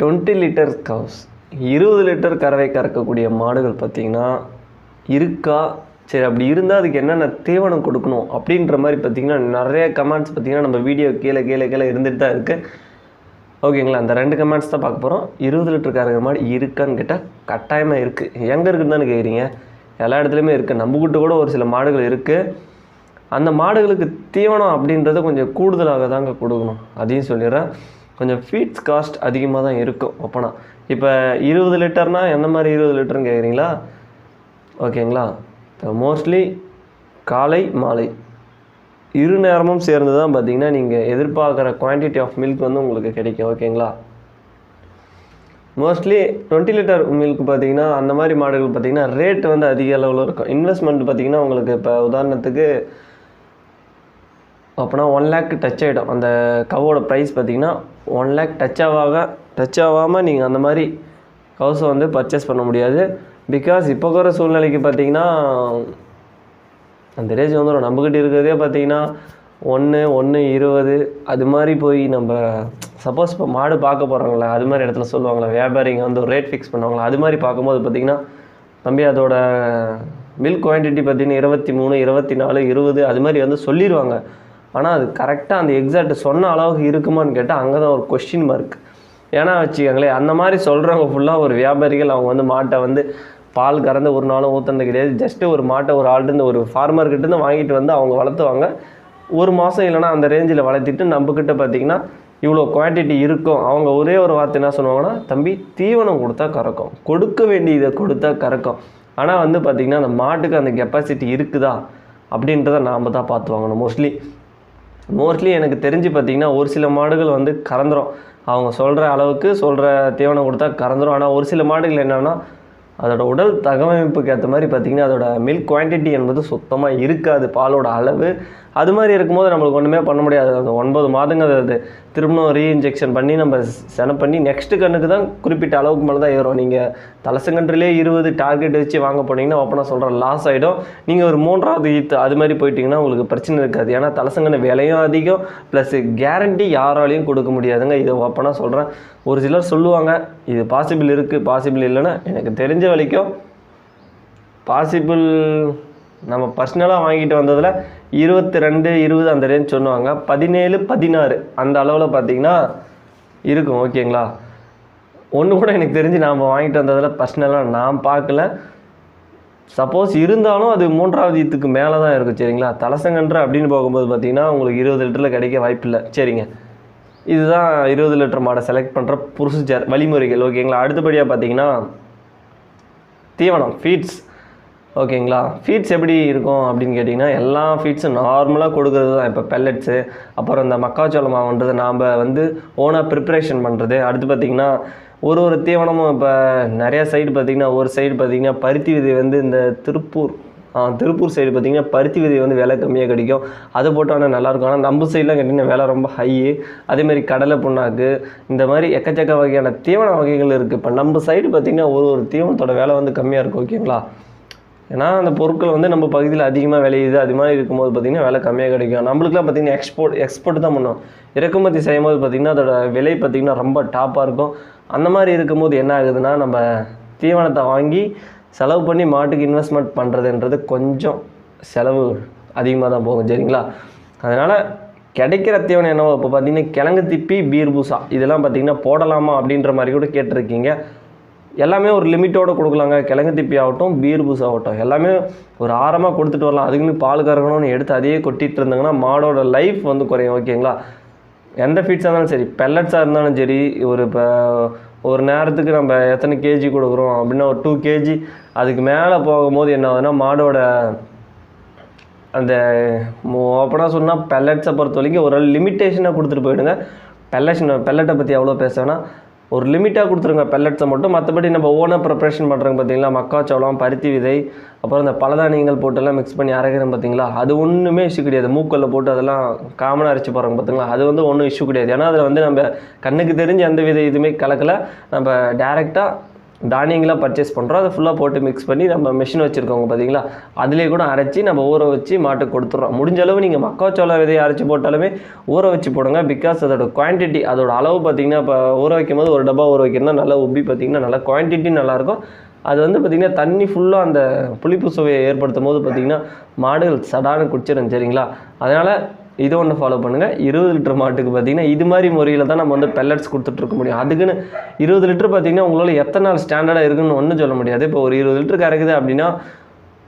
Twenty litre கவுஸ் இருபது litre கறவை கறக்கக்கூடிய மாடுகள் பார்த்திங்கன்னா இருக்கா? சரி அப்படி இருந்தால் அதுக்கு என்னென்ன தீவனம் கொடுக்கணும் அப்படின்ற மாதிரி பார்த்திங்கன்னா நிறைய கமெண்ட்ஸ் பார்த்திங்கன்னா நம்ம வீடியோ கீழே கீழே கீழே இருந்துட்டு தான் இருக்குது ஓகேங்களா அந்த ரெண்டு கமெண்ட்ஸ் தான் பார்க்க போகிறோம் இருபது லிட்டர் கறக்கிற மாடு இருக்கான்னு கேட்டால் கட்டாயமாக இருக்குது எங்கே இருக்குன்னு தானே கேட்குறீங்க எல்லா இடத்துலையுமே இருக்குது நம்புக்கிட்ட கூட ஒரு சில மாடுகள் இருக்குது அந்த மாடுகளுக்கு தீவனம் அப்படின்றத கொஞ்சம் கூடுதலாக தாங்க கொடுக்கணும். அதையும் சொல்லிடுறேன். கொஞ்சம் ஃபீட்ஸ் காஸ்ட் அதிகமாக தான் இருக்கும் ஒப்பனா இப்போ இருபது லிட்டர்னால் எந்த மாதிரி இருபது லிட்டர்னு கேட்குறீங்களா ஓகேங்களா? இப்போ மோஸ்ட்லி காலை மாலை. இரு நேரமும் சேர்ந்து தான் பார்த்தீங்கன்னா நீங்கள் எதிர்பார்க்குற குவான்டிட்டி ஆஃப் மில்க் வந்து உங்களுக்கு கிடைக்கும். ஓகேங்களா? மோஸ்ட்லி டுவெண்ட்டி லிட்டர் மில்க் பார்த்தீங்கன்னா அந்த மாதிரி மாடுகள் பார்த்தீங்கன்னா ரேட் வந்து அதிக அளவில் இருக்கும். இன்வெஸ்ட்மெண்ட் பார்த்தீங்கன்னா உங்களுக்கு இப்போ உதாரணத்துக்கு அப்போனா ஒன் லேக் டச் ஆகிடும் அந்த கவோட ப்ரைஸ் பார்த்தீங்கன்னா ஒன் லேக் டச் ஆகாக டச் ஆகாமல் நீங்கள் அந்த மாதிரி கவுஸை வந்து பர்ச்சேஸ் பண்ண முடியாது. பிகாஸ் இப்போ இருக்கிற சூழ்நிலைக்கு பார்த்தீங்கன்னா அந்த ரேஞ்ச் வந்துடும் நம்மக்கிட்ட இருக்கிறதே பார்த்தீங்கன்னா ஒன்று ஒன்று இருபது அது மாதிரி போய் நம்ம சப்போஸ் இப்போ மாடு பார்க்க போகிறாங்களே அது மாதிரி இடத்துல சொல்லுவாங்களே வியாபாரிங்க வந்து ஒரு ரேட் ஃபிக்ஸ் பண்ணுவாங்களே அது மாதிரி பார்க்கும்போது பார்த்தீங்கன்னா தம்பி அதோட மில்க் குவான்டிட்டி பார்த்தீங்கன்னா இருபத்தி மூணு இருபத்தி நாலு இருபது அது மாதிரி வந்து சொல்லிடுவாங்க ஆனால் அது கரெக்டாக அந்த எக்ஸாக்ட் சொன்ன அளவுக்கு இருக்குமான்னு கேட்டால் அங்கே தான் ஒரு கொஸ்டின் மார்க் ஏன்னா வச்சுக்கோங்களேன் அந்த மாதிரி சொல்கிறவங்க ஃபுல்லாக ஒரு வியாபாரிகள் அவங்க வந்து மாட்டை வந்து பால் கறந்து ஒரு நாளும் ஊற்றுனது கிடையாது. ஜஸ்ட்டு ஒரு மாட்டை ஒரு ஆள்கிட்ட ஒரு ஃபார்மர்கிட்டேருந்து வாங்கிட்டு வந்து அவங்க வளர்த்துவாங்க. ஒரு மாதம் இல்லைன்னா அந்த ரேஞ்சில் வளர்த்திட்டு நம்மக்கிட்ட பார்த்தீங்கன்னா இவ்வளோ குவான்டிட்டி இருக்கும். அவங்க ஒரே ஒரு வார்த்தை என்ன சொல்லுவாங்கன்னா தம்பி தீவனம் கொடுத்தா கறக்கும். கொடுக்க வேண்டியதை கொடுத்தா கறக்கும். ஆனால் வந்து பார்த்திங்கன்னா அந்த மாட்டுக்கு அந்த கெப்பாசிட்டி இருக்குதா? அப்படின்றத நாம் தான் பார்த்து வாங்கணும் மோஸ்ட்லி மோஸ்ட்லி எனக்கு தெரிஞ்சு பார்த்தீங்கன்னா ஒரு சில மாடுகள் வந்து கறந்துரும். அவங்க சொல்கிற அளவுக்கு சொல்கிற தீவனம் கொடுத்தா கறந்துரும். ஆனால் ஒரு சில மாடுகள் என்னென்னா அதோட உடல் தகவமைப்புக்கு ஏற்ற மாதிரி பார்த்திங்கன்னா அதோட மில்க் குவான்டிட்டி என்பது சுத்தமாக இருக்காது. பாலோட அளவு அது மாதிரி இருக்கும்போது நம்மளுக்கு ஒன்றுமே பண்ண முடியாது. அந்த ஒன்பது மாதங்கள் அது திரும்பவும் ரீஇன்ஜெக்ஷன் பண்ணி நம்ம சென பண்ணி நெக்ஸ்ட்டு கண்ணுக்கு தான் குறிப்பிட்ட அளவுக்கு மேலே தான் ஏறும். நீங்கள் தலசங்கன்றிலே இருபது டார்கெட் வச்சு வாங்க போனீங்கன்னா ஓப்பனாக சொல்கிறேன் லாஸ் ஆகிடும் நீங்கள் ஒரு மூன்றாவது ஈத்து அது மாதிரி போயிட்டிங்கன்னா உங்களுக்கு பிரச்சனை இருக்காது. ஏன்னா தலசங்கன விலையும் அதிகம். ப்ளஸ் கேரண்டி யாராலையும் கொடுக்க முடியாதுங்க. இதை ஓப்பனாக சொல்கிறேன் ஒரு சிலர் சொல்லுவாங்க இது பாசிபிள் இருக்குது பாசிபிள் இல்லைன்னா எனக்கு தெரிஞ்ச வரைக்கும் பாசிபிள் நம்ம பர்சனலாக வாங்கிட்டு வந்ததில் இருபத்தி ரெண்டு இருபது அந்த ரேஞ்ச் சொன்னாங்க பதினேழு பதினாறு அந்த அளவில் பார்த்தீங்கன்னா இருக்கும். ஓகேங்களா ஒன்று கூட எனக்கு தெரிஞ்சு நாம் வாங்கிட்டு வந்ததில் பர்சனலாக நான் பார்க்கல. சப்போஸ் இருந்தாலும் அது மூன்றாவது இதுக்கு மேலே தான் இருக்கும் சரிங்களா? தலசங்கன்ற அப்படின்னு போகும்போது பார்த்தீங்கன்னா உங்களுக்கு இருபது லிட்டரில் கிடைக்க வாய்ப்பில்லை சரிங்க. இதுதான் இருபது லிட்டர் மாடை செலக்ட் பண்ணுற ப்ரொசீஜர் வழிமுறைகள். ஓகேங்களா அடுத்தபடியாக பார்த்தீங்கன்னா தீவனம் ஃபீட்ஸ் ஓகேங்களா? ஃபீட்ஸ் எப்படி இருக்கும் அப்படின்னு கேட்டிங்கன்னா எல்லா ஃபீட்ஸும் நார்மலாக கொடுக்குறது தான். இப்போ பெல்லட்ஸு அப்புறம் இந்த மக்காச்சோள மாவுன்றது நாம் வந்து ஓனாக ப்ரிப்பரேஷன் பண்ணுறது அடுத்து பார்த்திங்கன்னா ஒரு ஒரு தீவனமும் இப்போ நிறையா சைடு பார்த்திங்கன்னா ஒரு சைடு பார்த்திங்கன்னா பருத்தி விதை வந்து இந்த திருப்பூர் திருப்பூர் சைடு பார்த்திங்கன்னா பருத்தி விதை வந்து விலை கம்மியாக கிடைக்கும். அதை போட்டு ஆனால் நல்லாயிருக்கும் ஆனால் நம்ம சைட்லாம் கேட்டிங்கன்னா விலை ரொம்ப ஹை அதேமாதிரி கடலை புண்ணாக்கு இந்த மாதிரி எக்கச்சக்க வகையான தீவன வகைகள் இருக்குது இப்போ நம்ம சைடு பார்த்திங்கன்னா ஒரு ஒரு தீவனத்தோட விலை வந்து கம்மியாக இருக்கும் ஓகேங்களா ஏன்னா அந்த பொருட்கள் வந்து நம்ம பகுதியில் அதிகமாக விளையுது. அது மாதிரி இருக்கும்போது பார்த்திங்கன்னா விலை கம்மியாக கிடைக்கும். நம்மளுக்குலாம் பார்த்திங்கன்னா எக்ஸ்போர்ட் எக்ஸ்போர்ட் தான் பண்ணுவோம் இறக்குமதி செய்யும் போது பார்த்திங்கன்னா அதோட விலை பார்த்திங்கன்னா ரொம்ப டாப்பாக இருக்கும். அந்த மாதிரி இருக்கும்போது என்ன ஆகுதுன்னா நம்ம தீவனத்தை வாங்கி செலவு பண்ணி மாட்டுக்கு இன்வெஸ்ட்மெண்ட் பண்ணுறதுன்றது கொஞ்சம் செலவு அதிகமாக தான் போகும் சரிங்களா? அதனால் கிடைக்கிற தீவனம் என்னவோ இப்போ பார்த்தீங்கன்னா கிழங்கு திப்பி பீர் பூசா இதெல்லாம் பார்த்தீங்கன்னா போடலாமா அப்படின்ற மாதிரி கூட கேட்டிருக்கீங்க. எல்லாமே ஒரு லிமிட்டோட கொடுக்கலாங்க. கிழங்கு திப்பி ஆகட்டும் பீர் பூஸ் ஆகட்டும் எல்லாமே ஒரு ஆரமாக கொடுத்துட்டு வரலாம். அதுக்குன்னு பால் கறக்கணும்னு எடுத்து அதையே கொட்டிகிட்டு இருந்தாங்கன்னா மாடோட லைஃப் வந்து குறையும் ஓகேங்களா எந்த ஃபீட்ஸாக இருந்தாலும் சரி பெல்லட்ஸாக இருந்தாலும் சரி ஒரு இப்போ ஒரு நேரத்துக்கு நம்ம எத்தனை கேஜி கொடுக்குறோம் அப்படின்னா ஒரு டூ கேஜி அதுக்கு மேலே போகும்போது என்ன ஆகுதுன்னா மாடோட அந்த ஓப்பனாக சொன்னால் பெல்லட்ஸை பொறுத்த வரைக்கும் ஒரு லிமிட்டேஷனாக கொடுத்துட்டு போயிடுங்க. பெல்லட்ஸ் பெல்லட்டை பற்றி எவ்வளோ பேசுவேன்னா ஒரு லிமிட்டாக கொடுத்துருங்க பெல்லட்ஸை மட்டும். மற்றபடி நம்ம ஓனாக ப்ரிப்ரேஷன் பண்ணுறாங்க பார்த்தீங்களா மக்காச்சோளம் பருத்தி விதை அப்புறம் இந்த பலதானியங்கள் போட்டெல்லாம் மிக்ஸ் பண்ணி அரைக்கிறோம் பார்த்தீங்களா அது ஒன்றுமே இஷ்யூ கிடையாது. மூக்கல்ல போட்டு அதெல்லாம் காமனாக அரைச்சி போகிறாங்க பார்த்தீங்களா அது வந்து ஒன்றும் இஷ்யூ கிடையாது. ஏன்னா அதில் வந்து நம்ம கண்ணுக்கு தெரிஞ்ச எந்த வித இதுவுமே கலக்கல. நம்ம டேரெக்டாக தானியங்களாக பர்ச்சேஸ் பண்ணுறோம் அதை ஃபுல்லாக போட்டு மிக்ஸ் பண்ணி நம்ம மிஷின் வச்சுருக்கோங்க பார்த்தீங்களா அதிலே கூட அரைச்சி நம்ம ஊற வச்சு மாட்டுக்கு கொடுத்துட்றோம். முடிஞ்ச அளவு நீங்கள் மக்காச்சோள விதையை அரைச்சி போட்டாலுமே ஊற வச்சு போடுங்க. பிகாஸ் அதோட குவான்டிட்டி அதோட அளவு பார்த்தீங்கன்னா இப்போ ஊற வைக்கும் போது ஒரு டப்பா ஊற வைக்கிறதுனா நல்லா உப்பி பார்த்தீங்கன்னா நல்லா குவான்டிட்டி நல்லாயிருக்கும். அது வந்து பார்த்திங்கன்னா தண்ணி ஃபுல்லாக அந்த புளிப்பு சுவையை ஏற்படுத்தும் போது பார்த்திங்கன்னா மாடுகள் சடான்னு குடிச்சிடும் சரிங்களா? அதனால் இது ஒன்று ஃபாலோ பண்ணுங்கள் இருபது லிட்டர் மாட்டுக்கு பார்த்தீங்கன்னா இது மாதிரி முறையில் தான் நம்ம வந்து பெல்லட்ஸ் கொடுத்துட்ருக்க முடியும். அதுக்குன்னு இருபது லிட்டர் பார்த்தீங்கன்னா உங்களால் எத்தனை நாள் ஸ்டாண்டர்டாக இருக்குன்னு ஒன்றும் சொல்ல முடியாது. இப்போ ஒரு இருபது லிட்டர் கறக்குது அப்படின்னா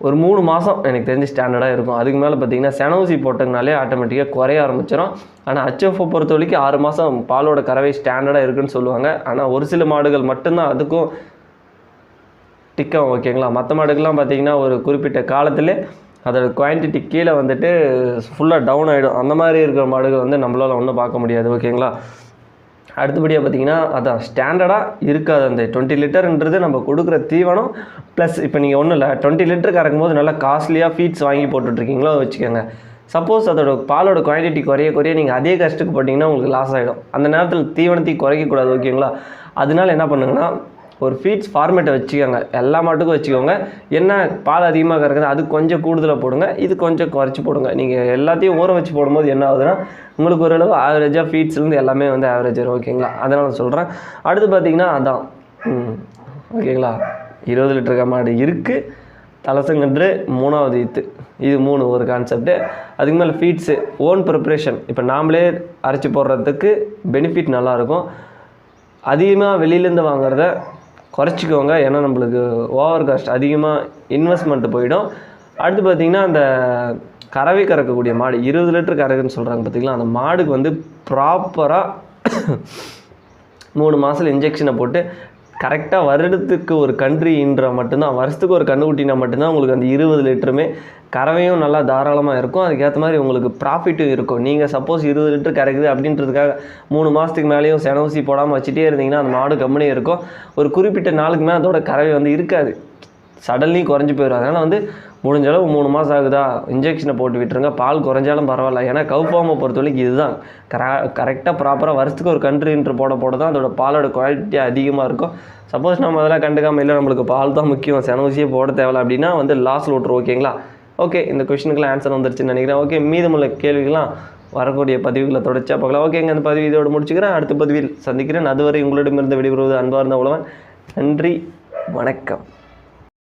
ஒரு மூணு மாதம் எனக்கு தெரிஞ்சு ஸ்டாண்டர்டாக இருக்கும். அதுக்கு மேலே பார்த்தீங்கன்னா செனவுசி போட்டதுனாலே ஆட்டோமேட்டிக்காக குறைய ஆரம்பிச்சிடும் ஆனால் ஹச்எஃப்ஓ பொறுத்த வரைக்கும் ஆறு மாதம் பாலோட கறவை ஸ்டாண்டர்டாக இருக்குன்னு சொல்லுவாங்க. ஆனால் ஒரு சில மாடுகள் மட்டும்தான் அதுக்கும் டிக்கம் ஓகேங்களா மற்ற மாடுக்கெல்லாம் பார்த்தீங்கன்னா ஒரு குறிப்பிட்ட காலத்திலே அதோட குவான்டிட்டி கீழே வந்துட்டு ஃபுல்லாக டவுன் ஆகிடும் அந்த மாதிரி இருக்கிற மாடுகள் வந்து நம்மளால் ஒன்றும் பார்க்க முடியாது ஓகேங்களா அடுத்தபடியாக பார்த்தீங்கன்னா அதான் ஸ்டாண்டர்டாக இருக்காது அந்த டுவெண்ட்டி லிட்டர்ன்றது நம்ம கொடுக்குற தீவனம் ப்ளஸ் இப்போ நீங்கள் ஒன்றும் இல்லை டுவெண்ட்டி லிட்டர் கறக்கும் போது நல்லா காஸ்ட்லியாக ஃபீட்ஸ் வாங்கி போட்டுட்ருக்கீங்களோ வச்சுக்கோங்க. சப்போஸ் அதோட பாலோட குவான்டிட்டி குறைய குறைய நீங்கள் அதே கஷ்டத்துக்கு போட்டிங்கன்னா உங்களுக்கு லாஸ் ஆகிடும் அந்த நேரத்தில் தீவனத்தை குறைக்கக்கூடாது ஓகேங்களா அதனால என்ன பண்ணுங்கன்னா ஒரு ஃபீட்ஸ் ஃபார்மேட்டை வச்சுக்கோங்க. எல்லா மாட்டுக்கும் வச்சுக்கோங்க. என்ன பால் அதிகமாக கறக்குது அது கொஞ்சம் கூடுதலாக போடுங்க. இது கொஞ்சம் குறைச்சி போடுங்க. நீங்கள் எல்லாத்தையும் ஊற வச்சு போடும்போது என்ன ஆகுதுன்னா உங்களுக்கு ஓரளவு ஆவரேஜாக ஃபீட்ஸ்லேருந்து எல்லாமே வந்து ஆவரேஜ் வரும் ஓகேங்களா அதனால் நான் சொல்கிறேன் அடுத்து பார்த்தீங்கன்னா அதான். ஓகேங்களா இருபது லிட்டர் மாடு இருக்குது தலசங்கன்று மூணாவது ஈத்து இது மூணு ஒரு கான்செப்ட்டு அதுக்கு மேலே ஃபீட்ஸு ஓன் ப்ரிப்ரேஷன் இப்போ நாமளே அரைச்சி போடுறதுக்கு பெனிஃபிட் நல்லாயிருக்கும் அதிகமாக வெளியிலேருந்து வாங்குறத குறைச்சிக்கோங்க. ஏன்னா நம்மளுக்கு ஓவர் காஸ்ட் அதிகமாக இன்வெஸ்ட்மெண்ட்டு போயிடும். அடுத்து பார்த்திங்கன்னா அந்த கறவை கறக்கக்கூடிய மாடு இருபது லிட்டர் கறக்குன்னு சொல்கிறாங்க பார்த்திங்களா அந்த மாடுக்கு வந்து ப்ராப்பராக மூணு மாதத்தில் இன்ஜெக்ஷனை போட்டு கரெக்டாக வருடத்துக்கு ஒரு கன்றுன்ற மட்டும்தான் வருஷத்துக்கு ஒரு கன்றுக்குட்டினா மட்டும்தான் உங்களுக்கு அந்த இருபது லிட்டருமே கறவையும் நல்லா தாராளமாக இருக்கும். அதுக்கேற்ற மாதிரி உங்களுக்கு ப்ராஃபிட்டும் இருக்கும். நீங்கள் சப்போஸ் இருபது லிட்டர் கறக்குது அப்படின்றதுக்காக மூணு மாதத்துக்கு மேலேயும் செனவுசி போடாமல் வச்சுட்டே இருந்தீங்கன்னா அந்த மாடு கம்மியாக இருக்கும். ஒரு குறிப்பிட்ட நாளுக்கு மேலே அதோட கறவை வந்து இருக்காது. சடன்லி குறைஞ்சி போயிடும் அதனால் வந்து முடிஞ்ச அளவு மூணு மாதம் ஆகுதா? இன்ஜெக்ஷனை போட்டு விட்டுருங்க. பால் குறைஞ்சாலும் பரவாயில்ல. ஏன்னா கவுஃபார்மை பொறுத்த வரைக்கும் இதுதான். கர கரெக்டாக ப்ராப்பராக வருஷத்துக்கு ஒரு கண்ட்ரின்ற போட போட தான் அதோட பாலோட குவாலிட்டி அதிகமாக இருக்கும். சப்போஸ் நம்ம அதெல்லாம் கண்டுக்காம இல்லை நம்மளுக்கு பால் தான் முக்கியம். செனவுசியே போட தேவையில்ல அப்படின்னா வந்து லாஸில் விட்ரு ஓகேங்களா ஓகே இந்த கொஷினுக்குலாம் ஆன்சர் வந்துருச்சுன்னு நினைக்கிறேன். ஓகே மீதமுள்ள கேள்விகள்லாம் வரக்கூடிய பதிவுகளை தொடர்ச்சியாக பார்க்கலாம். ஓகேங்க இந்த பதிவு இதோடு முடிச்சுக்கிறேன். அடுத்த பதிவில் சந்திக்கிறேன். அதுவரை உங்களிடமிருந்து விடைபெறுவது அன்பார்ந்த உழவன். நன்றி வணக்கம்.